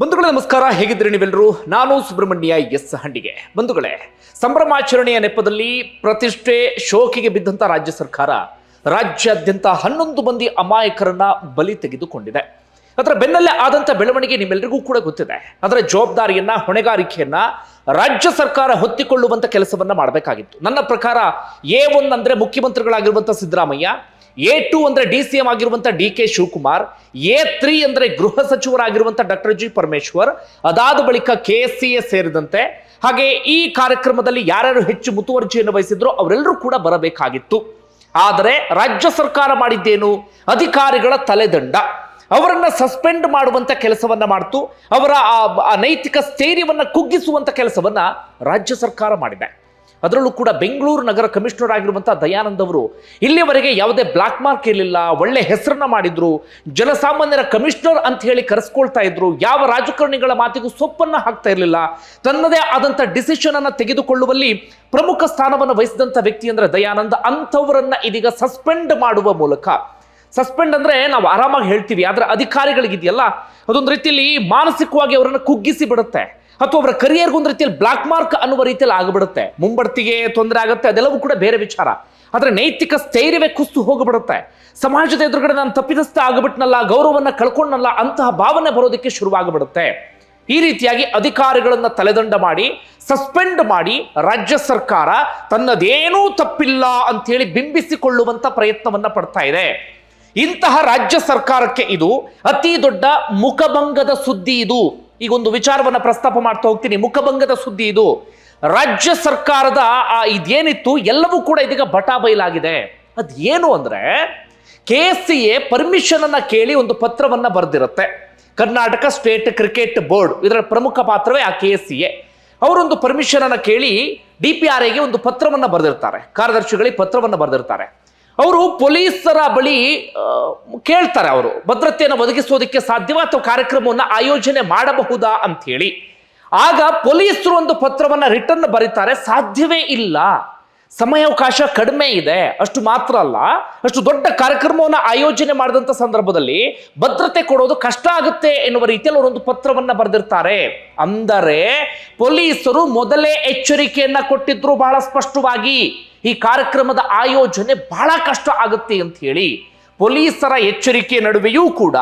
ಬಂಧುಗಳೇ, ನಮಸ್ಕಾರ. ಹೇಗಿದ್ದೀರಿ ನೀವೆಲ್ಲರೂ? ನಾನು ಸುಬ್ರಹ್ಮಣ್ಯ ಎಸ್ ಹಂಡಿಗೆ. ಬಂಧುಗಳೇ, ಸಂಭ್ರಮಾಚರಣೆಯ ನೆಪದಲ್ಲಿ ಪ್ರತಿಷ್ಠೆ ಶೋಕಿಗೆ ಬಿದ್ದಂತ ರಾಜ್ಯ ಸರ್ಕಾರ ರಾಜ್ಯಾದ್ಯಂತ ಹನ್ನೊಂದು ಮಂದಿ ಅಮಾಯಕರನ್ನ ಬಲಿ ತೆಗೆದುಕೊಂಡಿದೆ. ಅದರ ಬೆನ್ನಲ್ಲೇ ಆದಂಥ ಬೆಳವಣಿಗೆ ನಿಮ್ಮೆಲ್ಲರಿಗೂ ಕೂಡ ಗೊತ್ತಿದೆ. ಅದರ ಜವಾಬ್ದಾರಿಯನ್ನ, ಹೊಣೆಗಾರಿಕೆಯನ್ನ ರಾಜ್ಯ ಸರ್ಕಾರ ಹೊತ್ತಿಕೊಳ್ಳುವಂಥ ಕೆಲಸವನ್ನ ಮಾಡಬೇಕಾಗಿತ್ತು. ನನ್ನ ಪ್ರಕಾರ ಎ ಒನ್ ಅಂದ್ರೆ ಮುಖ್ಯಮಂತ್ರಿಗಳಾಗಿರುವಂಥ ಸಿದ್ದರಾಮಯ್ಯ, ಎ ಟು ಅಂದ್ರೆ ಡಿ ಸಿ ಎಂ ಆಗಿರುವಂಥ D K Shivakumar, A three ಅಂದ್ರೆ ಗೃಹ ಸಚಿವರಾಗಿರುವಂಥ ಡಾಕ್ಟರ್ ಜಿ ಪರಮೇಶ್ವರ್, ಅದಾದ ಬಳಿಕ ಕೆ ಎಸ್ ಸಿ ಎ ಸೇರಿದಂತೆ ಹಾಗೆ ಈ ಕಾರ್ಯಕ್ರಮದಲ್ಲಿ ಯಾರ್ಯಾರು ಹೆಚ್ಚು ಮುತುವರ್ಜಿಯನ್ನು ವಹಿಸಿದ್ರು ಅವರೆಲ್ಲರೂ ಕೂಡ ಬರಬೇಕಾಗಿತ್ತು. ಆದರೆ ರಾಜ್ಯ ಸರ್ಕಾರ ಮಾಡಿದ್ದೇನು? ಅಧಿಕಾರಿಗಳ ತಲೆದಂಡ. ಅವರನ್ನ ಸಸ್ಪೆಂಡ್ ಮಾಡುವಂತ ಕೆಲಸವನ್ನ ಮಾಡ್ತು, ಅವರ ಆ- ನೈತಿಕ ಸ್ಥೈರ್ಯವನ್ನ ಕುಗ್ಗಿಸುವಂತ ಕೆಲಸವನ್ನ ರಾಜ್ಯ ಸರ್ಕಾರ ಮಾಡಿದೆ. ಅದರಲ್ಲೂ ಕೂಡ ಬೆಂಗಳೂರು ನಗರ ಕಮಿಷನರ್ ಆಗಿರುವಂಥ ದಯಾನಂದ್ ಅವರು ಇಲ್ಲಿವರೆಗೆ ಯಾವುದೇ ಬ್ಲಾಕ್ ಮಾರ್ಕ್ ಇರಲಿಲ್ಲ, ಒಳ್ಳೆ ಹೆಸರನ್ನ ಮಾಡಿದ್ರು, ಜನಸಾಮಾನ್ಯರ ಕಮಿಷನರ್ ಅಂತ ಹೇಳಿ ಕರೆಸ್ಕೊಳ್ತಾ ಇದ್ರು, ಯಾವ ರಾಜಕಾರಣಿಗಳ ಮಾತಿಗೂ ಸೊಪ್ಪನ್ನ ಹಾಕ್ತಾ ಇರಲಿಲ್ಲ, ತನ್ನದೇ ಆದಂಥ ಡಿಸಿಷನ್ ಅನ್ನು ತೆಗೆದುಕೊಳ್ಳುವಲ್ಲಿ ಪ್ರಮುಖ ಸ್ಥಾನವನ್ನು ವಹಿಸಿದಂಥ ವ್ಯಕ್ತಿ ಅಂದ್ರೆ ದಯಾನಂದ್ ಅಂಥವರನ್ನ ಇದೀಗ ಸಸ್ಪೆಂಡ್ ಮಾಡುವ ಮೂಲಕ ಸಸ್ಪೆಂಡ್ ಅಂದ್ರೆ ನಾವು ಆರಾಮಾಗಿ ಹೇಳ್ತೀವಿ, ಆದ್ರೆ ಅಧಿಕಾರಿಗಳಿಗಿದೆಯಲ್ಲ, ಅದೊಂದು ರೀತಿಯಲ್ಲಿ ಮಾನಸಿಕವಾಗಿ ಅವರನ್ನು ಕುಗ್ಗಿಸಿ ಬಿಡುತ್ತೆ. ಅಥವಾ ಅವರ ಕರಿಯರ್ಗೆ ಒಂದು ರೀತಿಯಲ್ಲಿ ಬ್ಲಾಕ್ ಮಾರ್ಕ್ ಅನ್ನುವ ರೀತಿಯಲ್ಲಿ ಆಗಿಬಿಡುತ್ತೆ. ಮುಂಬಡ್ತಿಗೆ ತೊಂದರೆ ಆಗುತ್ತೆ, ಅದೆಲ್ಲವೂ ಕೂಡ ಬೇರೆ ವಿಚಾರ. ಆದ್ರೆ ನೈತಿಕ ಸ್ಥೈರ್ಯವೇ ಕುಸ್ತು ಹೋಗಿಬಿಡುತ್ತೆ. ಸಮಾಜದ ಎದುರುಗಡೆ ನಾನು ತಪ್ಪಿತಸ್ಥ ಆಗಿಬಿಟ್ನಲ್ಲ, ಗೌರವವನ್ನು ಕಳ್ಕೊಂಡಲ್ಲ, ಅಂತಹ ಭಾವನೆ ಬರೋದಕ್ಕೆ ಶುರುವಾಗಿಬಿಡುತ್ತೆ. ಈ ರೀತಿಯಾಗಿ ಅಧಿಕಾರಿಗಳನ್ನು ತಲೆದಂಡ ಮಾಡಿ ಸಸ್ಪೆಂಡ್ ಮಾಡಿ ರಾಜ್ಯ ಸರ್ಕಾರ ತನ್ನದೇನೂ ತಪ್ಪಿಲ್ಲ ಅಂತೇಳಿ ಬಿಂಬಿಸಿಕೊಳ್ಳುವಂತ ಪ್ರಯತ್ನವನ್ನ ಪಡ್ತಾ ಇದೆ. ಇಂತಹ ರಾಜ್ಯ ಸರ್ಕಾರಕ್ಕೆ ಇದು ಅತಿ ದೊಡ್ಡ ಮುಖಭಂಗದ ಸುದ್ದಿ ಇದು. ಈಗ ಒಂದು ವಿಚಾರವನ್ನು ಪ್ರಸ್ತಾಪ ಮಾಡ್ತಾ ಹೋಗ್ತೀನಿ. ಮುಖಭಂಗದ ಸುದ್ದಿ ಇದು. ರಾಜ್ಯ ಸರ್ಕಾರದ ಆ ಇದೇನಿತ್ತು? ಎಲ್ಲವೂ ಕೂಡ ಇದೀಗ ಬಟಾ ಬಯಲಾಗಿದೆ. ಅದೇನು ಅಂದ್ರೆ K S C A permission ಅನ್ನ ಕೇಳಿ ಒಂದು ಪತ್ರವನ್ನ ಬರೆದಿರುತ್ತೆ. ಕರ್ನಾಟಕ ಸ್ಟೇಟ್ ಕ್ರಿಕೆಟ್ ಬೋರ್ಡ್ ಇದರ ಪ್ರಮುಖ ಪಾತ್ರವೇ ಆ ಕೆ ಎಸ್ ಸಿ ಎ. ಅವರೊಂದು ಪರ್ಮಿಷನ್ ಅನ್ನ ಕೇಳಿ ಡಿ ಪಿ ಆರ್ ಎಗೆ ಒಂದು ಪತ್ರವನ್ನ ಬರೆದಿರ್ತಾರೆ. ಕಾರ್ಯದರ್ಶಿಗಳಿಗೆ ಪತ್ರವನ್ನ ಬರೆದಿರ್ತಾರೆ. ಅವರು ಪೊಲೀಸರ ಬಳಿ ಕೇಳ್ತಾರೆ ಅವರು, ಭದ್ರತೆಯನ್ನು ಒದಗಿಸೋದಕ್ಕೆ ಸಾಧ್ಯವಾ ಅಥವಾ ಕಾರ್ಯಕ್ರಮವನ್ನು ಆಯೋಜನೆ ಮಾಡಬಹುದಾ ಅಂತ ಆಗ ಪೊಲೀಸರು ಒಂದು ಪತ್ರವನ್ನ ರಿಟರ್ನ್ ಬರೀತಾರೆ, ಸಾಧ್ಯವೇ ಇಲ್ಲ. ಸಮಯಾವಕಾಶ ಕಡಿಮೆ ಇದೆ, ಅಷ್ಟು ಮಾತ್ರ ಅಲ್ಲ, ಅಷ್ಟು ದೊಡ್ಡ ಕಾರ್ಯಕ್ರಮವನ್ನು ಆಯೋಜನೆ ಮಾಡಿದಂಥ ಸಂದರ್ಭದಲ್ಲಿ ಭದ್ರತೆ ಕೊಡೋದು ಕಷ್ಟ ಆಗುತ್ತೆ ಎನ್ನುವ ರೀತಿಯಲ್ಲಿ ಅವರೊಂದು ಪತ್ರವನ್ನ ಬರೆದಿರ್ತಾರೆ. ಅಂದರೆ ಪೊಲೀಸರು ಮೊದಲೇ ಎಚ್ಚರಿಕೆಯನ್ನು ಕೊಟ್ಟಿದ್ರು ಬಹಳ ಸ್ಪಷ್ಟವಾಗಿ. ಈ ಕಾರ್ಯಕ್ರಮದ ಆಯೋಜನೆ ಬಹಳ ಕಷ್ಟ ಆಗುತ್ತೆ ಅಂತ ಹೇಳಿ ಪೊಲೀಸರ ಎಚ್ಚರಿಕೆ ನಡುವೆಯೂ ಕೂಡ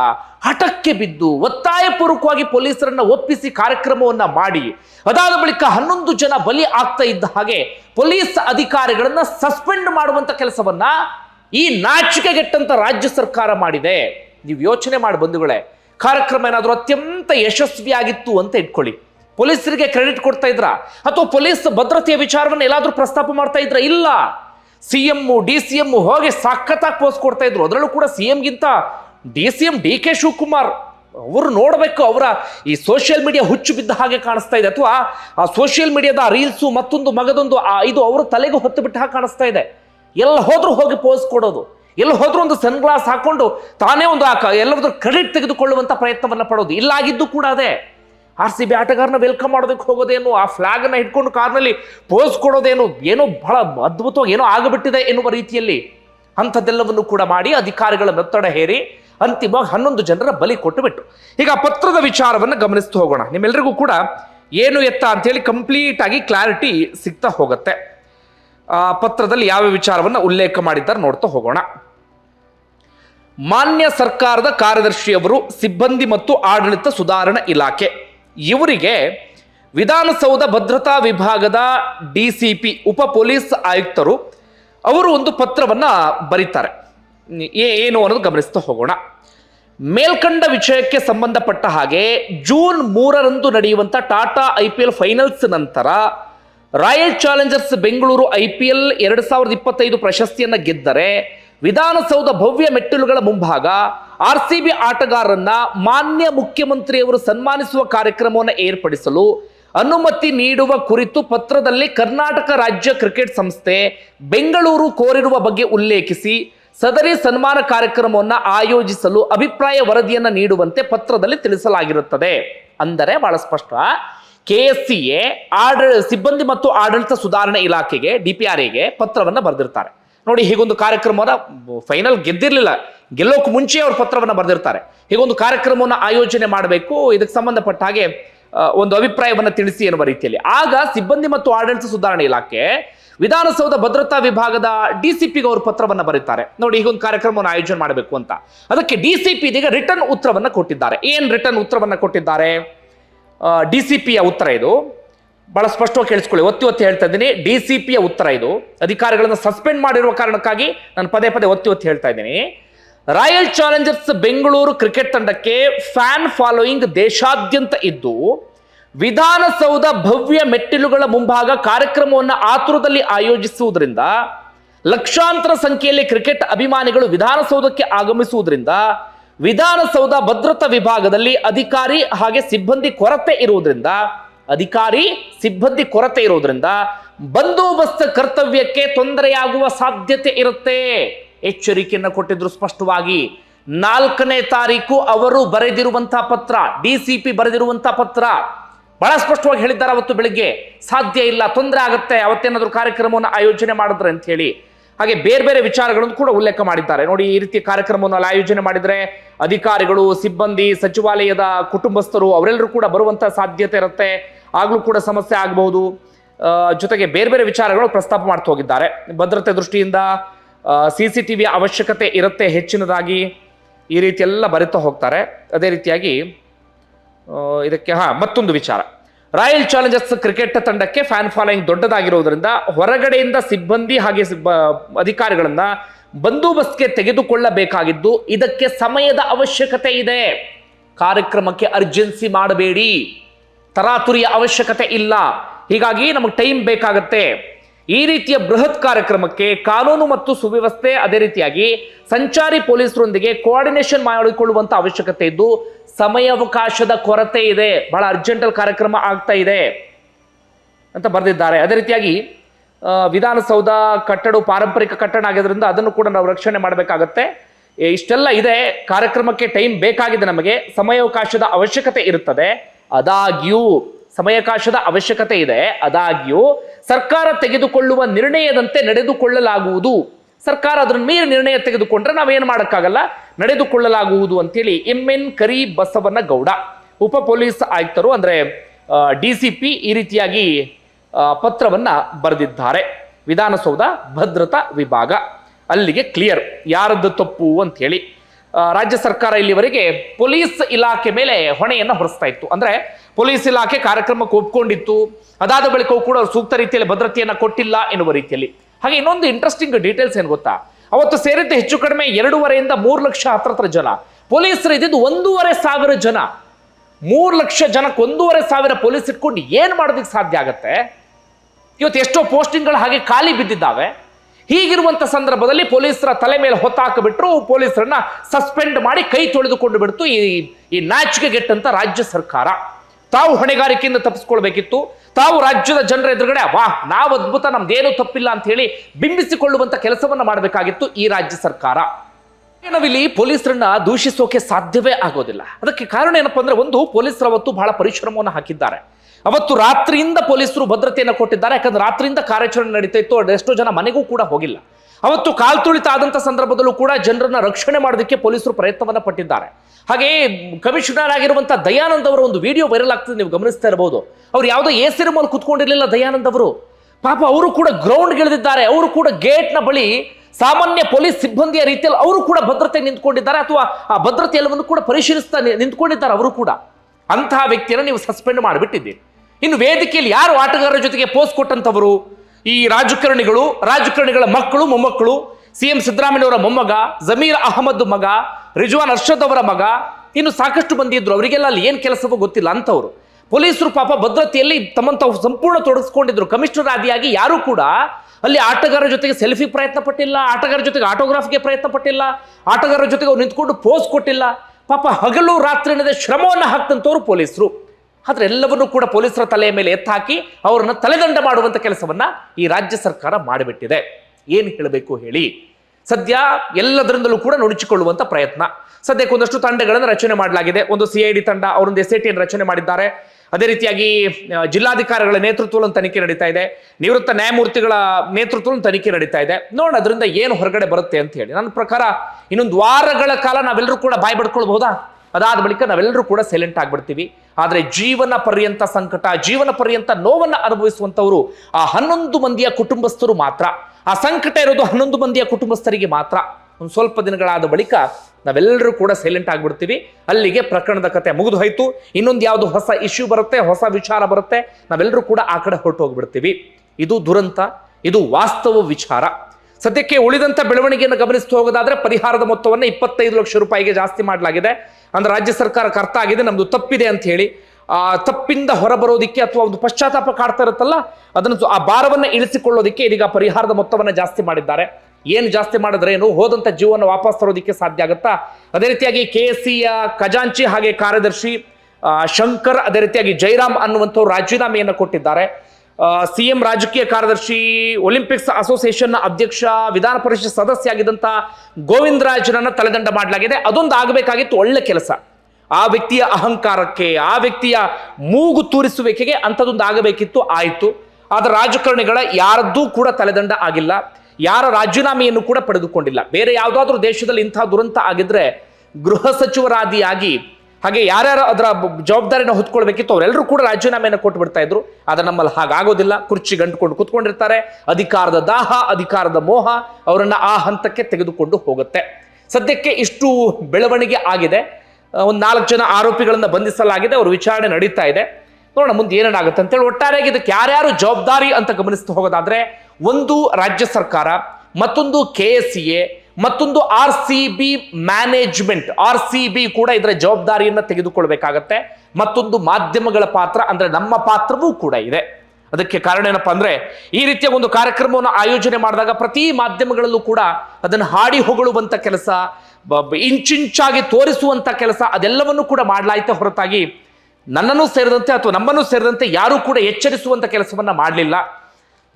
ಹಠಕ್ಕೆ ಬಿದ್ದು ಒತ್ತಾಯಪೂರ್ವಕವಾಗಿ ಪೊಲೀಸರನ್ನ ಒಪ್ಪಿಸಿ ಕಾರ್ಯಕ್ರಮವನ್ನ ಮಾಡಿ. ಅದಾದ ಬಳಿಕ ಹನ್ನೊಂದು ಜನ ಬಲಿ ಆಗ್ತಾ ಇದ್ದ ಹಾಗೆ ಪೊಲೀಸ್ ಅಧಿಕಾರಿಗಳನ್ನ ಸಸ್ಪೆಂಡ್ ಮಾಡುವಂತ ಕೆಲಸವನ್ನ ಈ ನಾಚಿಕೆಗೆಟ್ಟಂತ ರಾಜ್ಯ ಸರ್ಕಾರ ಮಾಡಿದೆ. ನೀವು ಯೋಚನೆ ಮಾಡಿ ಬಂಧುಗಳೇ, ಕಾರ್ಯಕ್ರಮ ಏನಾದರೂ ಅತ್ಯಂತ ಯಶಸ್ವಿಯಾಗಿತ್ತು ಅಂತ ಇಟ್ಕೊಳ್ಳಿ. ಪೊಲೀಸರಿಗೆ ಕ್ರೆಡಿಟ್ ಕೊಡ್ತಾ ಇದ್ರ? ಅಥವಾ ಪೊಲೀಸ್ ಭದ್ರತೆಯ ವಿಚಾರವನ್ನು ಎಲ್ಲಾದರೂ ಪ್ರಸ್ತಾಪ ಮಾಡ್ತಾ ಇದ್ರ? ಇಲ್ಲ. C M D C M ಹೋಗಿ ಸಖತ್ತಾಗಿ ಪೋಸ್ಟ್ ಕೊಡ್ತಾ ಇದ್ರು. ಅದರಲ್ಲೂ ಕೂಡ C ಎಂಗಿಂತ D C M, D K Shivakumar ಅವರು ನೋಡಬೇಕು, ಅವರ ಈ ಸೋಷಿಯಲ್ ಮೀಡಿಯಾ ಹುಚ್ಚು ಬಿದ್ದ ಹಾಗೆ ಕಾಣಿಸ್ತಾ ಇದೆ. ಅಥವಾ ಆ ಸೋಷಿಯಲ್ ಮೀಡಿಯಾದ ರೀಲ್ಸು, ಮತ್ತೊಂದು ಮಗದೊಂದು, ಆ ಇದು ಅವರ ತಲೆಗೆ ಹೊತ್ತು ಬಿಟ್ಟು ಹಾಗೆ ಕಾಣಿಸ್ತಾ ಇದೆ. ಎಲ್ಲಿ ಹೋದ್ರೂ ಹೋಗಿ ಪೋಸ್ ಕೊಡೋದು. ಎಲ್ಲಿ ಹೋದ್ರೂ ಒಂದು ಸನ್ ಗ್ಲಾಸ್ ಹಾಕೊಂಡು ತಾನೇ ಒಂದು ಎಲ್ಲರದ್ದು ಕ್ರೆಡಿಟ್ ತೆಗೆದುಕೊಳ್ಳುವಂಥ ಪ್ರಯತ್ನವನ್ನು ಪಡೋದು. ಇಲ್ಲಾಗಿದ್ದು ಕೂಡ ಅದೇ. ಆರ್ ಸಿ ಬಿ ಆಟಗಾರನ ವೆಲ್ಕಮ್ ಮಾಡೋದಕ್ಕೆ ಹೋಗೋದೇನು, ಆ ಫ್ಲಾಗ್ ಹಿಡ್ಕೊಂಡು ಕಾರ್ನಲ್ಲಿ ಪೋಸ್ ಕೊಡೋದೇನು, ಏನೋ ಬಹಳ ಅದ್ಭುತವಾಗಿ ಏನೋ ಆಗಿಬಿಟ್ಟಿದೆ ಎನ್ನುವ ರೀತಿಯಲ್ಲಿ ಅಂಥದ್ದೆಲ್ಲವನ್ನು ಕೂಡ ಮಾಡಿ ಅಧಿಕಾರಿಗಳ ಒತ್ತಡ ಹೇರಿ ಅಂತಿಮವಾಗಿ ಹನ್ನೊಂದು ಜನರ ಬಲಿ ಕೊಟ್ಟು ಬಿಟ್ಟು. ಈಗ ಪತ್ರದ ವಿಚಾರವನ್ನು ಗಮನಿಸ್ತಾ ಹೋಗೋಣ. ನಿಮ್ಮೆಲ್ಲರಿಗೂ ಕೂಡ ಏನು ಎತ್ತ ಅಂತೇಳಿ ಕಂಪ್ಲೀಟ್ ಆಗಿ ಕ್ಲಾರಿಟಿ ಸಿಗ್ತಾ ಹೋಗುತ್ತೆ. ಆ ಪತ್ರದಲ್ಲಿ ಯಾವ ವಿಚಾರವನ್ನು ಉಲ್ಲೇಖ ಮಾಡಿದ್ದಾರೆ ನೋಡ್ತಾ ಹೋಗೋಣ. ಮಾನ್ಯ ಸರ್ಕಾರದ ಕಾರ್ಯದರ್ಶಿಯವರು ಸಿಬ್ಬಂದಿ ಮತ್ತು ಆಡಳಿತ ಸುಧಾರಣಾ ಇಲಾಖೆ. ಇವರಿಗೆ ವಿಧಾನಸೌಧ ಭದ್ರತಾ ವಿಭಾಗದ ಡಿಸಿಪಿ, ಉಪ ಪೊಲೀಸ್ ಆಯುಕ್ತರು ಅವರು ಒಂದು ಪತ್ರವನ್ನು ಬರೀತಾರೆ. ಏನು ಅನ್ನೋದು ಗಮನಿಸ್ತಾ ಹೋಗೋಣ. ಮೇಲ್ಕಂಡ ವಿಷಯಕ್ಕೆ ಸಂಬಂಧಪಟ್ಟ ಹಾಗೆ ಜೂನ್ ಮೂರರಂದು ನಡೆಯುವಂಥ Tata I P L finals ನಂತರ Royal Challengers Bengaluru I P L ಎರಡು ಸಾವಿರದ ಇಪ್ಪತ್ತೈದು ಪ್ರಶಸ್ತಿಯನ್ನ ಗೆದ್ದರೆ ವಿಧಾನಸೌಧ ಭವ್ಯ ಮೆಟ್ಟಿಲುಗಳ ಮುಂಭಾಗ ಆರ್ ಸಿ ಬಿ ಆಟಗಾರರನ್ನ ಮಾನ್ಯ ಮುಖ್ಯಮಂತ್ರಿಯವರು ಸನ್ಮಾನಿಸುವ ಕಾರ್ಯಕ್ರಮವನ್ನು ಏರ್ಪಡಿಸಲು ಅನುಮತಿ ನೀಡುವ ಕುರಿತು ಪತ್ರದಲ್ಲಿ ಕರ್ನಾಟಕ ರಾಜ್ಯ ಕ್ರಿಕೆಟ್ ಸಂಸ್ಥೆ ಬೆಂಗಳೂರು ಕೋರಿರುವ ಬಗ್ಗೆ ಉಲ್ಲೇಖಿಸಿ, ಸದರಿ ಸನ್ಮಾನ ಕಾರ್ಯಕ್ರಮವನ್ನು ಆಯೋಜಿಸಲು ಅಭಿಪ್ರಾಯ ವರದಿಯನ್ನು ನೀಡುವಂತೆ ಪತ್ರದಲ್ಲಿ ತಿಳಿಸಲಾಗಿರುತ್ತದೆ. ಅಂದರೆ ಬಹಳ ಸ್ಪಷ್ಟ. ಕೆ ಎಸ್ ಸಿ ಎ ಆಡಳ, ಸಿಬ್ಬಂದಿ ಮತ್ತು ಆಡಳಿತ ಸುಧಾರಣೆ ಇಲಾಖೆಗೆ ಡಿ ಪಿ ಆರ್ ಎಗೆ ಪತ್ರವನ್ನು ಬರೆದಿರ್ತಾರೆ. ನೋಡಿ, ಹೀಗೊಂದು ಕಾರ್ಯಕ್ರಮದ ಫೈನಲ್ ಗೆದ್ದಿರ್ಲಿಲ್ಲ. ಗೆಲ್ಲೋಕೆ ಮುಂಚೆ ಅವ್ರ ಪತ್ರವನ್ನ ಬರೆದಿರ್ತಾರೆ. ಹೀಗೊಂದು ಕಾರ್ಯಕ್ರಮವನ್ನು ಆಯೋಜನೆ ಮಾಡಬೇಕು. ಇದಕ್ಕೆ ಸಂಬಂಧಪಟ್ಟ ಹಾಗೆ ಒಂದು ಅಭಿಪ್ರಾಯವನ್ನು ತಿಳಿಸಿ ಎನ್ನುವ ರೀತಿಯಲ್ಲಿ. ಆಗ ಸಿಬ್ಬಂದಿ ಮತ್ತು ಆಡಳಿತ ಸುಧಾರಣೆ ಇಲಾಖೆ, ವಿಧಾನಸೌಧ ಭದ್ರತಾ ವಿಭಾಗದ ಡಿ ಸಿ ಪಿಗೆ ಅವರು ಪತ್ರವನ್ನು ಬರೀತಾರೆ. ನೋಡಿ, ಹೀಗೊಂದು ಕಾರ್ಯಕ್ರಮವನ್ನು ಆಯೋಜನೆ ಮಾಡಬೇಕು ಅಂತ. ಅದಕ್ಕೆ ಡಿ ಸಿ ಪಿ ಇದೀಗ ರಿಟರ್ನ್ ಉತ್ತರವನ್ನು ಕೊಟ್ಟಿದ್ದಾರೆ. ಏನ್ ರಿಟರ್ನ್ ಉತ್ತರವನ್ನು ಕೊಟ್ಟಿದ್ದಾರೆ? ಡಿ ಸಿ ಪಿಯ ಉತ್ತರ ಇದು. ಬಹಳ ಸ್ಪಷ್ಟವಾಗಿ ಕೇಳಿಸ್ಕೊಳ್ಳಿ. ಒತ್ತಿ ಒತ್ತಿ ಹೇಳ್ತಾ ಇದ್ದೀನಿ. ಡಿ ಸಿ ಪಿಯ ಉತ್ತರ ಇದು. ಅಧಿಕಾರಿಗಳನ್ನು ಸಸ್ಪೆಂಡ್ ಮಾಡಿರುವ ಕಾರಣಕ್ಕಾಗಿ ನಾನು ಪದೇ ಪದೇ ಒತ್ತಿ ಒತ್ತಿ ಹೇಳ್ತಾ ಇದ್ದೀನಿ. ರಾಯಲ್ ಚಾಲೆಂಜರ್ಸ್ ಬೆಂಗಳೂರು ಕ್ರಿಕೆಟ್ ತಂಡಕ್ಕೆ ಫ್ಯಾನ್ ಫಾಲೋಯಿಂಗ್ ದೇಶಾದ್ಯಂತ ಇದ್ದು, ವಿಧಾನಸೌಧ ಭವ್ಯ ಮೆಟ್ಟಿಲುಗಳ ಮುಂಭಾಗ ಕಾರ್ಯಕ್ರಮವನ್ನು ಆತುರದಲ್ಲಿ ಆಯೋಜಿಸುವುದರಿಂದ, ಲಕ್ಷಾಂತರ ಸಂಖ್ಯೆಯಲ್ಲಿ ಕ್ರಿಕೆಟ್ ಅಭಿಮಾನಿಗಳು ವಿಧಾನಸೌಧಕ್ಕೆ ಆಗಮಿಸುವುದರಿಂದ, ವಿಧಾನಸೌಧ ಭದ್ರತಾ ವಿಭಾಗದಲ್ಲಿ ಅಧಿಕಾರಿ ಹಾಗೆ ಸಿಬ್ಬಂದಿ ಕೊರತೆ ಇರುವುದರಿಂದ, ಅಧಿಕಾರಿ, ಸಿಬ್ಬಂದಿ ಕೊರತೆ ಇರುವುದರಿಂದ ಬಂದೋಬಸ್ತ್ ಕರ್ತವ್ಯಕ್ಕೆ ತೊಂದರೆಯಾಗುವ ಸಾಧ್ಯತೆ ಇರುತ್ತೆ. ಎಚ್ಚರಿಕೆಯನ್ನು ಕೊಟ್ಟಿದ್ರು ಸ್ಪಷ್ಟವಾಗಿ. ನಾಲ್ಕನೇ ತಾರೀಕು ಅವರು ಬರೆದಿರುವಂತಹ ಪತ್ರ, ಡಿ ಸಿ ಪಿ ಬರೆದಿರುವಂತಹ ಪತ್ರ. ಬಹಳ ಸ್ಪಷ್ಟವಾಗಿ ಹೇಳಿದ್ದಾರೆ ಅವತ್ತು ಬೆಳಿಗ್ಗೆ. ಸಾಧ್ಯ ಇಲ್ಲ, ತೊಂದರೆ ಆಗುತ್ತೆ, ಅವತ್ತೇನಾದರೂ ಕಾರ್ಯಕ್ರಮವನ್ನು ಆಯೋಜನೆ ಮಾಡಿದ್ರೆ ಅಂತ ಹೇಳಿ. ಹಾಗೆ ಬೇರೆ ಬೇರೆ ವಿಚಾರಗಳನ್ನು ಕೂಡ ಉಲ್ಲೇಖ ಮಾಡಿದ್ದಾರೆ. ನೋಡಿ, ಈ ರೀತಿ ಕಾರ್ಯಕ್ರಮವನ್ನು ಆಯೋಜನೆ ಮಾಡಿದರೆ ಅಧಿಕಾರಿಗಳು, ಸಿಬ್ಬಂದಿ, ಸಚಿವಾಲಯದ ಕುಟುಂಬಸ್ಥರು ಅವರೆಲ್ಲರೂ ಕೂಡ ಬರುವಂಥ ಸಾಧ್ಯತೆ ಇರುತ್ತೆ. ಆಗಲೂ ಕೂಡ ಸಮಸ್ಯೆ ಆಗಬಹುದು. ಜೊತೆಗೆ ಬೇರೆ ಬೇರೆ ವಿಚಾರಗಳು ಪ್ರಸ್ತಾಪ ಮಾಡ್ತಾ ಹೋಗಿದ್ದಾರೆ. ಭದ್ರತೆ ದೃಷ್ಟಿಯಿಂದ ಸಿ ಸಿ ಟಿ ಅವಶ್ಯಕತೆ ಇರುತ್ತೆ ಹೆಚ್ಚಿನದಾಗಿ ಈ ರೀತಿ ಎಲ್ಲ ಬರಿತಾ ಹೋಗ್ತಾರೆ. ಅದೇ ರೀತಿಯಾಗಿ ಇದಕ್ಕೆ, ಹಾ, ಮತ್ತೊಂದು ವಿಚಾರ. ರಾಯಲ್ ಚಾಲೆಂಜರ್ಸ್ ಕ್ರಿಕೆಟ್ ತಂಡಕ್ಕೆ ಫ್ಯಾನ್ ಫಾಲೋಯಿಂಗ್ ದೊಡ್ಡದಾಗಿರುವುದರಿಂದ ಹೊರಗಡೆಯಿಂದ ಸಿಬ್ಬಂದಿ ಹಾಗೆ ಅಧಿಕಾರಿಗಳನ್ನ ಬಂದೋಬಸ್ತ್ಗೆ ತೆಗೆದುಕೊಳ್ಳಬೇಕಾಗಿದ್ದು, ಇದಕ್ಕೆ ಸಮಯದ ಅವಶ್ಯಕತೆ ಇದೆ. ಕಾರ್ಯಕ್ರಮಕ್ಕೆ ಅರ್ಜೆನ್ಸಿ ಮಾಡಬೇಡಿ. ತರಾತುರಿಯ ಅವಶ್ಯಕತೆ ಇಲ್ಲ. ಹೀಗಾಗಿ ನಮಗೆ ಟೈಮ್ ಬೇಕಾಗತ್ತೆ. ಈ ರೀತಿಯ ಬೃಹತ್ ಕಾರ್ಯಕ್ರಮಕ್ಕೆ ಕಾನೂನು ಮತ್ತು ಸುವ್ಯವಸ್ಥೆ ಅದೇ ರೀತಿಯಾಗಿ ಸಂಚಾರಿ ಪೊಲೀಸರೊಂದಿಗೆ ಕೋಆರ್ಡಿನೇಷನ್ ಮಾಡಿಕೊಳ್ಳುವಂತ ಅವಶ್ಯಕತೆ ಇದ್ದು, ಸಮಯಾವಕಾಶದ ಕೊರತೆ ಇದೆ. ಬಹಳ ಅರ್ಜೆಂಟಲ್ ಕಾರ್ಯಕ್ರಮ ಆಗ್ತಾ ಇದೆ ಅಂತ ಬರೆದಿದ್ದಾರೆ. ಅದೇ ರೀತಿಯಾಗಿ ವಿಧಾನಸೌಧ ಕಟ್ಟಡ ಪಾರಂಪರಿಕ ಕಟ್ಟಡ ಆಗಿದ್ರಿಂದ ಅದನ್ನು ಕೂಡ ನಾವು ರಕ್ಷಣೆ ಮಾಡಬೇಕಾಗತ್ತೆ. ಇಷ್ಟೆಲ್ಲ ಇದೆ. ಕಾರ್ಯಕ್ರಮಕ್ಕೆ ಟೈಮ್ ಬೇಕಾಗಿದೆ ನಮಗೆ. ಸಮಯಾವಕಾಶದ ಅವಶ್ಯಕತೆ ಇರುತ್ತದೆ. ಆದಾಗ್ಯೂ ಸಮಯಾವಕಾಶದ ಅವಶ್ಯಕತೆ ಇದೆ. ಆದಾಗ್ಯೂ ಸರ್ಕಾರ ತೆಗೆದುಕೊಳ್ಳುವ ನಿರ್ಣಯದಂತೆ ನಡೆದುಕೊಳ್ಳಲಾಗುವುದು. ಸರ್ಕಾರ ಅದರ ಮೇಲೆ ನಿರ್ಣಯ ತೆಗೆದುಕೊಂಡ್ರೆ ನಾವೇನು ಮಾಡೋಕ್ಕಾಗಲ್ಲ? ನಡೆದುಕೊಳ್ಳಲಾಗುವುದು ಅಂತೇಳಿ ಎಂ ಎನ್ ಕರಿ ಬಸವನ ಗೌಡ, ಉಪ ಪೊಲೀಸ್ ಆಯುಕ್ತರು ಅಂದ್ರೆ ಡಿ ಸಿ ಪಿ ಈ ರೀತಿಯಾಗಿ ಪತ್ರವನ್ನು ಬರೆದಿದ್ದಾರೆ. ವಿಧಾನಸೌಧ ಭದ್ರತಾ ವಿಭಾಗ ಅಲ್ಲಿಗೆ ಕ್ಲಿಯರ್ ಯಾರದ್ದು ತಪ್ಪು ಅಂತ ಹೇಳಿ ರಾಜ್ಯ ಸರ್ಕಾರ ಇಲ್ಲಿವರೆಗೆ ಪೊಲೀಸ್ ಇಲಾಖೆ ಮೇಲೆ ಹೊಣೆಯನ್ನು ಹೊರಿಸ್ತಾ ಇತ್ತು. ಅಂದ್ರೆ ಪೊಲೀಸ್ ಇಲಾಖೆ ಕಾರ್ಯಕ್ರಮಕ್ಕೆ ಒಪ್ಕೊಂಡಿತ್ತು. ಅದಾದ ಬಳಿಕವೂ ಕೂಡ ಸೂಕ್ತ ರೀತಿಯಲ್ಲಿ ಭದ್ರತೆಯನ್ನು ಕೊಟ್ಟಿಲ್ಲ ಎನ್ನುವ ರೀತಿಯಲ್ಲಿ. ಹಾಗೆ ಇನ್ನೊಂದು ಇಂಟ್ರೆಸ್ಟಿಂಗ್ ಡೀಟೇಲ್ಸ್ ಏನು ಗೊತ್ತಾ? ಅವತ್ತು ಸೇರಿದ್ದ ಹೆಚ್ಚು ಕಡಿಮೆ ಎರಡೂವರೆಯಿಂದ ಮೂರು ಲಕ್ಷ ಹತ್ರ ಜನ. ಪೊಲೀಸರು ಇದ್ದಿದ್ದು ಒಂದೂವರೆ ಸಾವಿರ ಜನ. ಮೂರು ಲಕ್ಷ ಜನಕ್ಕೆ ಒಂದೂವರೆ ಸಾವಿರ ಪೊಲೀಸ್ ಇಟ್ಕೊಂಡು ಏನು ಮಾಡೋದಕ್ಕೆ ಸಾಧ್ಯ ಆಗುತ್ತೆ? ಇವತ್ತು ಎಷ್ಟೋ ಪೋಸ್ಟಿಂಗ್ಗಳು ಹಾಗೆ ಖಾಲಿ ಬಿದ್ದಿದ್ದಾವೆ. ಹೀಗಿರುವಂತ ಸಂದರ್ಭದಲ್ಲಿ ಪೊಲೀಸರ ತಲೆ ಮೇಲೆ ಹೊತ್ತಾಕಿಬಿಟ್ರು ಪೊಲೀಸರನ್ನ ಸಸ್ಪೆಂಡ್ ಮಾಡಿ ಕೈ ತೊಳೆದುಕೊಂಡು ಬಿಡ್ತು ಈ ಈ ನಾಚಿಕೆ ಗೆಟ್ಟಂತ ರಾಜ್ಯ ಸರ್ಕಾರ. ತಾವು ಹೊಣೆಗಾರಿಕೆಯಿಂದ ತಪ್ಪಿಸ್ಕೊಳ್ಬೇಕಿತ್ತು. ತಾವು ರಾಜ್ಯದ ಜನರ ಎದುರುಗಡೆ, ವಾ, ನಾವು ಅದ್ಭುತ ನಮ್ದೇನು ತಪ್ಪಿಲ್ಲ ಅಂತ ಹೇಳಿ ಬಿಂಬಿಸಿಕೊಳ್ಳುವಂತ ಕೆಲಸವನ್ನ ಮಾಡಬೇಕಾಗಿತ್ತು ಈ ರಾಜ್ಯ ಸರ್ಕಾರ. ನಾವಿಲ್ಲಿ ಪೊಲೀಸರನ್ನ ದೂಷಿಸೋಕೆ ಸಾಧ್ಯವೇ ಆಗೋದಿಲ್ಲ. ಅದಕ್ಕೆ ಕಾರಣ ಏನಪ್ಪಾ ಅಂದ್ರೆ, ಒಂದು ಪೊಲೀಸರವತ್ತು ಬಹಳ ಪರಿಶ್ರಮವನ್ನು ಹಾಕಿದ್ದಾರೆ. ಅವತ್ತು ರಾತ್ರಿಯಿಂದ ಪೊಲೀಸರು ಭದ್ರತೆಯನ್ನು ಕೊಟ್ಟಿದ್ದಾರೆ, ಯಾಕಂದ್ರೆ ರಾತ್ರಿಯಿಂದ ಕಾರ್ಯಾಚರಣೆ ನಡೀತಾ ಇತ್ತು ಎಷ್ಟೋ ಜನ ಮನೆಗೂ ಕೂಡ ಹೋಗಿಲ್ಲ. ಅವತ್ತು ಕಾಲ್ ತುಳಿತ ಆದಂತ ಸಂದರ್ಭದಲ್ಲೂ ಕೂಡ ಜನರನ್ನ ರಕ್ಷಣೆ ಮಾಡೋದಕ್ಕೆ ಪೊಲೀಸರು ಪ್ರಯತ್ನವನ್ನ ಪಟ್ಟಿದ್ದಾರೆ. ಹಾಗೆಯೇ ಕಮಿಷನರ್ ಆಗಿರುವಂತ ದಯಾನಂದ್ ಅವರ ಒಂದು ವಿಡಿಯೋ ವೈರಲ್ ಆಗ್ತದೆ, ನೀವು ಗಮನಿಸ್ತಾ ಇರಬಹುದು. ಅವ್ರು ಯಾವುದೋ ಎ ಸಿರಿ ರೂಮಲ್ಲಿ ಕುತ್ಕೊಂಡಿರ್ಲಿಲ್ಲ ದಯಾನಂದ್ ಅವರು. ಪಾಪ ಅವರು ಕೂಡ ಗ್ರೌಂಡ್ ಇಳಿದಿದ್ದಾರೆ, ಅವರು ಕೂಡ ಗೇಟ್ನ ಬಳಿ ಸಾಮಾನ್ಯ ಪೊಲೀಸ್ ಸಿಬ್ಬಂದಿಯ ರೀತಿಯಲ್ಲಿ ಅವರು ಕೂಡ ಭದ್ರತೆ ನಿಂತ್ಕೊಂಡಿದ್ದಾರೆ, ಅಥವಾ ಆ ಭದ್ರತೆ ಎಲ್ಲವನ್ನು ಕೂಡ ಪರಿಶೀಲಿಸ್ತಾ ನಿಂತ್ಕೊಂಡಿದ್ದಾರೆ ಅವರು ಕೂಡ. ಅಂತಹ ವ್ಯಕ್ತಿಯನ್ನು ನೀವು ಸಸ್ಪೆಂಡ್ ಮಾಡಿಬಿಟ್ಟಿದ್ದೀರಿ. ಇನ್ನು ವೇದಿಕೆಯಲ್ಲಿ ಯಾರು ಆಟಗಾರರ ಜೊತೆಗೆ ಪೋಸ್ ಕೊಟ್ಟಂತವರು ಈ ರಾಜಕಾರಣಿಗಳು, ರಾಜಕಾರಣಿಗಳ ಮಕ್ಕಳು, ಮೊಮ್ಮಕ್ಕಳು ಸಿ ಎಂ ಸಿದ್ದರಾಮಯ್ಯವರ ಮೊಮ್ಮಗ, ಜಮೀರ್ ಅಹಮದ್ ಮಗ, ರಿಜ್ವಾನ್ ಅರ್ಷದ್ ಅವರ ಮಗ, ಇನ್ನು ಸಾಕಷ್ಟು ಮಂದಿ ಇದ್ರು. ಅವರಿಗೆಲ್ಲ ಅಲ್ಲಿ ಏನು ಕೆಲಸವೋ ಗೊತ್ತಿಲ್ಲ ಅಂತವರು ಪೊಲೀಸರು ಪಾಪ ಭದ್ರತೆಯಲ್ಲಿ ತಮ್ಮನ್ನು ತಾವು ಸಂಪೂರ್ಣ ತೊಡಗಿಸ್ಕೊಂಡಿದ್ರು. ಕಮಿಷನರ್ ಆದಿಯಾಗಿ ಯಾರು ಕೂಡ ಅಲ್ಲಿ ಆಟಗಾರರ ಜೊತೆಗೆ ಸೆಲ್ಫಿ ಪ್ರಯತ್ನ ಪಟ್ಟಿಲ್ಲ ಆಟಗಾರರ ಜೊತೆಗೆ ಆಟೋಗ್ರಾಫ್ಗೆ ಪ್ರಯತ್ನ ಪಟ್ಟಿಲ್ಲ ಆಟಗಾರರ ಜೊತೆಗೆ ಅವ್ರು ನಿಂತ್ಕೊಂಡು ಪೋಸ್ ಕೊಟ್ಟಿಲ್ಲ. ಪಾಪ ಹಗಲು ರಾತ್ರಿ ಶ್ರಮವನ್ನು ಹಾಕ್ತಂತವ್ರು ಪೊಲೀಸರು. ಆದ್ರೆ ಎಲ್ಲವನ್ನೂ ಕೂಡ ಪೊಲೀಸರ ತಲೆಯ ಮೇಲೆ ಎತ್ತಾಕಿ ಅವರನ್ನು ತಲೆದಂಡ ಮಾಡುವಂತ ಕೆಲಸವನ್ನ ಈ ರಾಜ್ಯ ಸರ್ಕಾರ ಮಾಡಿಬಿಟ್ಟಿದೆ. ಏನು ಹೇಳಬೇಕು ಹೇಳಿ? ಸದ್ಯ ಎಲ್ಲದರಿಂದಲೂ ಕೂಡ ನುಣುಚಿಕೊಳ್ಳುವಂತ ಪ್ರಯತ್ನ. ಸದ್ಯಕ್ಕೆ ಒಂದಷ್ಟು ತಂಡಗಳನ್ನು ರಚನೆ ಮಾಡಲಾಗಿದೆ. ಒಂದು ಸಿ ಐ ಡಿ ತಂಡ, ಅವರೊಂದು ಎಸ್ ಐ ಟಿಯನ್ನು ರಚನೆ ಮಾಡಿದ್ದಾರೆ. ಅದೇ ರೀತಿಯಾಗಿ ಜಿಲ್ಲಾಧಿಕಾರಿಗಳ ನೇತೃತ್ವದಲ್ಲಿ ತನಿಖೆ ನಡೀತಾ ಇದೆ. ನಿವೃತ್ತ ನ್ಯಾಯಮೂರ್ತಿಗಳ ನೇತೃತ್ವದಲ್ಲಿ ತನಿಖೆ ನಡೀತಾ ಇದೆ. ನೋಡೋಣ ಅದರಿಂದ ಏನು ಹೊರಗಡೆ ಬರುತ್ತೆ ಅಂತ ಹೇಳಿ. ನನ್ನ ಪ್ರಕಾರ ಇನ್ನೊಂದು ವಾರಗಳ ಕಾಲ ನಾವೆಲ್ಲರೂ ಕೂಡ ಬಾಯ್ ಬಡ್ಕೊಳ್ಬಹುದಾ? ಅದಾದ ಬಳಿಕ ನಾವೆಲ್ಲರೂ ಕೂಡ ಸೈಲೆಂಟ್ ಆಗಿಬಿಡ್ತೀವಿ. ಆದರೆ ಜೀವನ ಪರ್ಯಂತ ಸಂಕಟ, ಜೀವನ ಪರ್ಯಂತ ನೋವನ್ನು ಅನುಭವಿಸುವಂಥವರು ಆ ಹನ್ನೊಂದು ಮಂದಿಯ ಕುಟುಂಬಸ್ಥರು ಮಾತ್ರ. ಆ ಸಂಕಟ ಇರೋದು ಹನ್ನೊಂದು ಮಂದಿಯ ಕುಟುಂಬಸ್ಥರಿಗೆ ಮಾತ್ರ. ಒಂದು ಸ್ವಲ್ಪ ದಿನಗಳಾದ ಬಳಿಕ ನಾವೆಲ್ಲರೂ ಕೂಡ ಸೈಲೆಂಟ್ ಆಗಿಬಿಡ್ತೀವಿ. ಅಲ್ಲಿಗೆ ಪ್ರಕರಣದ ಕತೆ ಮುಗಿದು ಹೋಯಿತು ಇನ್ನೊಂದು ಯಾವುದು ಹೊಸ ಇಶ್ಯೂ ಬರುತ್ತೆ, ಹೊಸ ವಿಚಾರ ಬರುತ್ತೆ, ನಾವೆಲ್ಲರೂ ಕೂಡ ಆ ಕಡೆ ಹೊರಟು ಹೋಗ್ಬಿಡ್ತೀವಿ ಇದು ದುರಂತ, ಇದು ವಾಸ್ತವ ವಿಚಾರ. ಸದ್ಯಕ್ಕೆ ಉಳಿದಂತ ಬೆಳವಣಿಗೆಯನ್ನು ಗಮನಿಸ್ತು ಹೋಗೋದಾದ್ರೆ ಪರಿಹಾರದ ಮೊತ್ತವನ್ನು ಇಪ್ಪತ್ತೈದು ಲಕ್ಷ ರೂಪಾಯಿಗೆ ಜಾಸ್ತಿ ಮಾಡಲಾಗಿದೆ. ಅಂದ್ರೆ ರಾಜ್ಯ ಸರ್ಕಾರಕ್ಕೆ ಅರ್ಥ ಆಗಿದೆ, ನಮ್ದು ತಪ್ಪಿದೆ ಅಂತ ಹೇಳಿ, ಆ ತಪ್ಪಿಂದ ಹೊರಬರೋದಿಕ್ಕೆ ಅಥವಾ ಒಂದು ಪಶ್ಚಾತ್ತಾಪ ಕಾಡ್ತಾ ಇರುತ್ತಲ್ಲ, ಅದನ್ನು ಆ ಭಾರವನ್ನು ಇಳಿಸಿಕೊಳ್ಳೋದಿಕ್ಕೆ ಇದೀಗ ಪರಿಹಾರದ ಮೊತ್ತವನ್ನು ಜಾಸ್ತಿ ಮಾಡಿದ್ದಾರೆ. ಏನು ಜಾಸ್ತಿ ಮಾಡಿದ್ರೆ ಏನು? ಹೋದಂತ ಜೀವನ ವಾಪಸ್ ತರೋದಿಕ್ಕೆ ಸಾಧ್ಯ ಆಗುತ್ತಾ? ಅದೇ ರೀತಿಯಾಗಿ ಕೆ ಎಸ್ ಸಿಯ ಖಜಾಂಚಿ ಹಾಗೆ ಕಾರ್ಯದರ್ಶಿ ಶಂಕರ್, ಅದೇ ರೀತಿಯಾಗಿ ಜೈರಾಮ್ ಅನ್ನುವಂಥವ್ರು ರಾಜೀನಾಮೆಯನ್ನು ಕೊಟ್ಟಿದ್ದಾರೆ. ಸಿ ಎಂ ರಾಜಕೀಯ ಕಾರ್ಯದರ್ಶಿ ಒಲಿಂಪಿಕ್ಸ್ ಅಸೋಸಿಯೇಷನ್ ಅಧ್ಯಕ್ಷ, ವಿಧಾನ ಪರಿಷತ್ ಸದಸ್ಯ ಆಗಿದ್ದಂಥ ಗೋವಿಂದರಾಜನನ್ನ ತಲೆದಂಡ ಮಾಡಲಾಗಿದೆ. ಅದೊಂದು ಆಗಬೇಕಾಗಿತ್ತು ಒಳ್ಳೆ ಕೆಲಸ. ಆ ವ್ಯಕ್ತಿಯ ಅಹಂಕಾರಕ್ಕೆ, ಆ ವ್ಯಕ್ತಿಯ ಮೂಗು ತೂರಿಸುವಿಕೆಗೆ ಅಂಥದ್ದೊಂದು ಆಗಬೇಕಿತ್ತು, ಆಯಿತು. ಆದರೆ ರಾಜಕಾರಣಿಗಳ ಯಾರದ್ದೂ ಕೂಡ ತಲೆದಂಡ ಆಗಿಲ್ಲ. ಯಾರ ರಾಜೀನಾಮೆಯನ್ನು ಕೂಡ ಪಡೆದುಕೊಂಡಿಲ್ಲ. ಬೇರೆ ಯಾವುದಾದ್ರೂ ದೇಶದಲ್ಲಿ ಇಂಥ ದುರಂತ ಆಗಿದ್ರೆ ಗೃಹ ಸಚಿವರಾದಿಯಾಗಿ ಹಾಗೆ ಯಾರ್ಯಾರು ಅದರ ಜವಾಬ್ದಾರಿನ ಹೊತ್ಕೊಳ್ಬೇಕಿತ್ತು ಅವರೆಲ್ಲರೂ ಕೂಡ ರಾಜೀನಾಮೆಯನ್ನು ಕೊಟ್ಟು ಬಿಡ್ತಾ ಇದ್ರು. ಆದ್ರೆ ನಮ್ಮಲ್ಲಿ ಹಾಗಾಗೋದಿಲ್ಲ. ಕುರ್ಚಿ ಗಂಟುಕೊಂಡು ಕುತ್ಕೊಂಡಿರ್ತಾರೆ. ಅಧಿಕಾರದ ದಾಹ, ಅಧಿಕಾರದ ಮೋಹ ಅವರನ್ನ ಆ ಹಂತಕ್ಕೆ ತೆಗೆದುಕೊಂಡು ಹೋಗುತ್ತೆ. ಸದ್ಯಕ್ಕೆ ಇಷ್ಟು ಬೆಳವಣಿಗೆ ಆಗಿದೆ. ಒಂದು ನಾಲ್ಕು ಜನ ಆರೋಪಿಗಳನ್ನು ಬಂಧಿಸಲಾಗಿದೆ. ಅವ್ರ ವಿಚಾರಣೆ ನಡೀತಾ ಇದೆ. ನೋಡೋಣ ಮುಂದೆ ಏನೇನಾಗುತ್ತೆ ಅಂತೇಳಿ ಒಟ್ಟಾರೆಯಾಗಿ ಇದಕ್ಕೆ ಯಾರ್ಯಾರು ಜವಾಬ್ದಾರಿ ಅಂತ ಗಮನಿಸ್ತಾ ಹೋಗೋದಾದ್ರೆ ಒಂದು ರಾಜ್ಯ ಸರ್ಕಾರ, ಮತ್ತೊಂದು ಕೆ ಮತ್ತೊಂದು R C B management, R C B ಕೂಡ ಇದರ ಜವಾಬ್ದಾರಿಯನ್ನು ತೆಗೆದುಕೊಳ್ಬೇಕಾಗತ್ತೆ. ಮತ್ತೊಂದು ಮಾಧ್ಯಮಗಳ ಪಾತ್ರ, ಅಂದ್ರೆ ನಮ್ಮ ಪಾತ್ರವೂ ಕೂಡ ಇದೆ. ಅದಕ್ಕೆ ಕಾರಣ ಏನಪ್ಪಾ ಅಂದ್ರೆ, ಈ ರೀತಿಯ ಒಂದು ಕಾರ್ಯಕ್ರಮವನ್ನು ಆಯೋಜನೆ ಮಾಡಿದಾಗ ಪ್ರತಿ ಮಾಧ್ಯಮಗಳಲ್ಲೂ ಕೂಡ ಅದನ್ನು ಹಾಡಿ ಹೊಗಳುವಂತ ಕೆಲಸ ಇಂಚಿಂಚಾಗಿ ತೋರಿಸುವಂತ ಕೆಲಸ, ಅದೆಲ್ಲವನ್ನು ಕೂಡ ಮಾಡಲಾಯಿತು ಹೊರತಾಗಿ ನನ್ನನ್ನು ಸೇರಿದಂತೆ ಅಥವಾ ನಮ್ಮನ್ನು ಸೇರಿದಂತೆ ಯಾರೂ ಕೂಡ ಎಚ್ಚರಿಸುವಂತ ಕೆಲಸವನ್ನ ಮಾಡಲಿಲ್ಲ.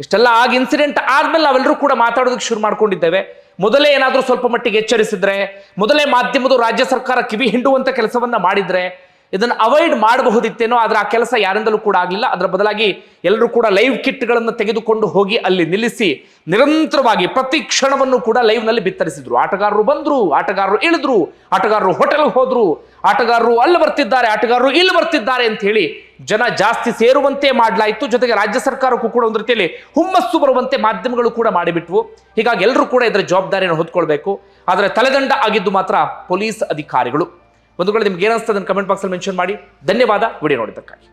ಇಷ್ಟೆಲ್ಲ ಆಗ ಇನ್ಸಿಡೆಂಟ್ ಆದ್ಮೇಲೆ ನಾವೆಲ್ಲರೂ ಕೂಡ ಮಾತಾಡೋದಕ್ಕೆ ಶುರು ಮಾಡ್ಕೊಂಡಿದ್ದೇವೆ. ಮೊದಲೇ ಏನಾದರೂ ಸ್ವಲ್ಪ ಮಟ್ಟಿಗೆ ಎಚ್ಚರಿಸಿದ್ರೆ, ಮೊದಲೇ ಮಾಧ್ಯಮದ ರಾಜ್ಯ ಸರ್ಕಾರ ಕಿವಿ ಹಿಂಡುವಂತ ಕೆಲಸವನ್ನ ಮಾಡಿದ್ರೆ, ಇದನ್ನು ಅವಾಯ್ಡ್ ಮಾಡಬಹುದಿತ್ತೇನೋ, ಆದ್ರೆ ಆ ಕೆಲಸ ಯಾರಿಂದಲೂ ಕೂಡ ಆಗಲಿಲ್ಲ. ಅದರ ಬದಲಾಗಿ ಎಲ್ಲರೂ ಕೂಡ ಲೈವ್ ಕಿಟ್ಗಳನ್ನು ತೆಗೆದುಕೊಂಡು ಹೋಗಿ ಅಲ್ಲಿ ನಿಲ್ಲಿಸಿ, ನಿರಂತರವಾಗಿ ಪ್ರತಿ ಕ್ಷಣವನ್ನು ಕೂಡ ಲೈವ್ನಲ್ಲಿ ಬಿತ್ತರಿಸಿದ್ರು. ಆಟಗಾರರು ಬಂದ್ರು, ಆಟಗಾರರು ಇಳಿದ್ರು, ಆಟಗಾರರು ಹೋಟೆಲ್ಗೆ ಹೋದರು, ಆಟಗಾರರು ಅಲ್ಲಿ ಬರ್ತಿದ್ದಾರೆ, ಆಟಗಾರರು ಇಲ್ಲಿ ಬರ್ತಿದ್ದಾರೆ ಅಂತ ಹೇಳಿ ಜನ ಜಾಸ್ತಿ ಸೇರುವಂತೆ ಮಾಡಲಾಯಿತು. ಜೊತೆಗೆ ರಾಜ್ಯ ಸರ್ಕಾರಕ್ಕೂ ಕೂಡ ಒಂದು ರೀತಿಯಲ್ಲಿ ಹುಮ್ಮಸ್ಸು ಬರುವಂತೆ ಮಾಧ್ಯಮಗಳು ಕೂಡ ಮಾಡಿಬಿಟ್ವು. ಹೀಗಾಗಿ ಎಲ್ಲರೂ ಕೂಡ ಇದರ ಜವಾಬ್ದಾರಿಯನ್ನು ಹೊತ್ಕೊಳ್ಬೇಕು. ಆದರೆ ತಲೆದಂಡ ಆಗಿದ್ದು ಮಾತ್ರ ಪೊಲೀಸ್ ಅಧಿಕಾರಿಗಳು. ಬಂಧುಗಳು, ನಿಮ್ಗೆ ಏನಿಸ್ತದೆ ಕಮೆಂಟ್ ಬಾಕ್ಸಲ್ಲಿ ಮೆನ್ಷನ್ ಮಾಡಿ. ಧನ್ಯವಾದ. ವಿಡಿಯೋ ನೋಡಿದ್ದಕ್ಕಾಗಿ.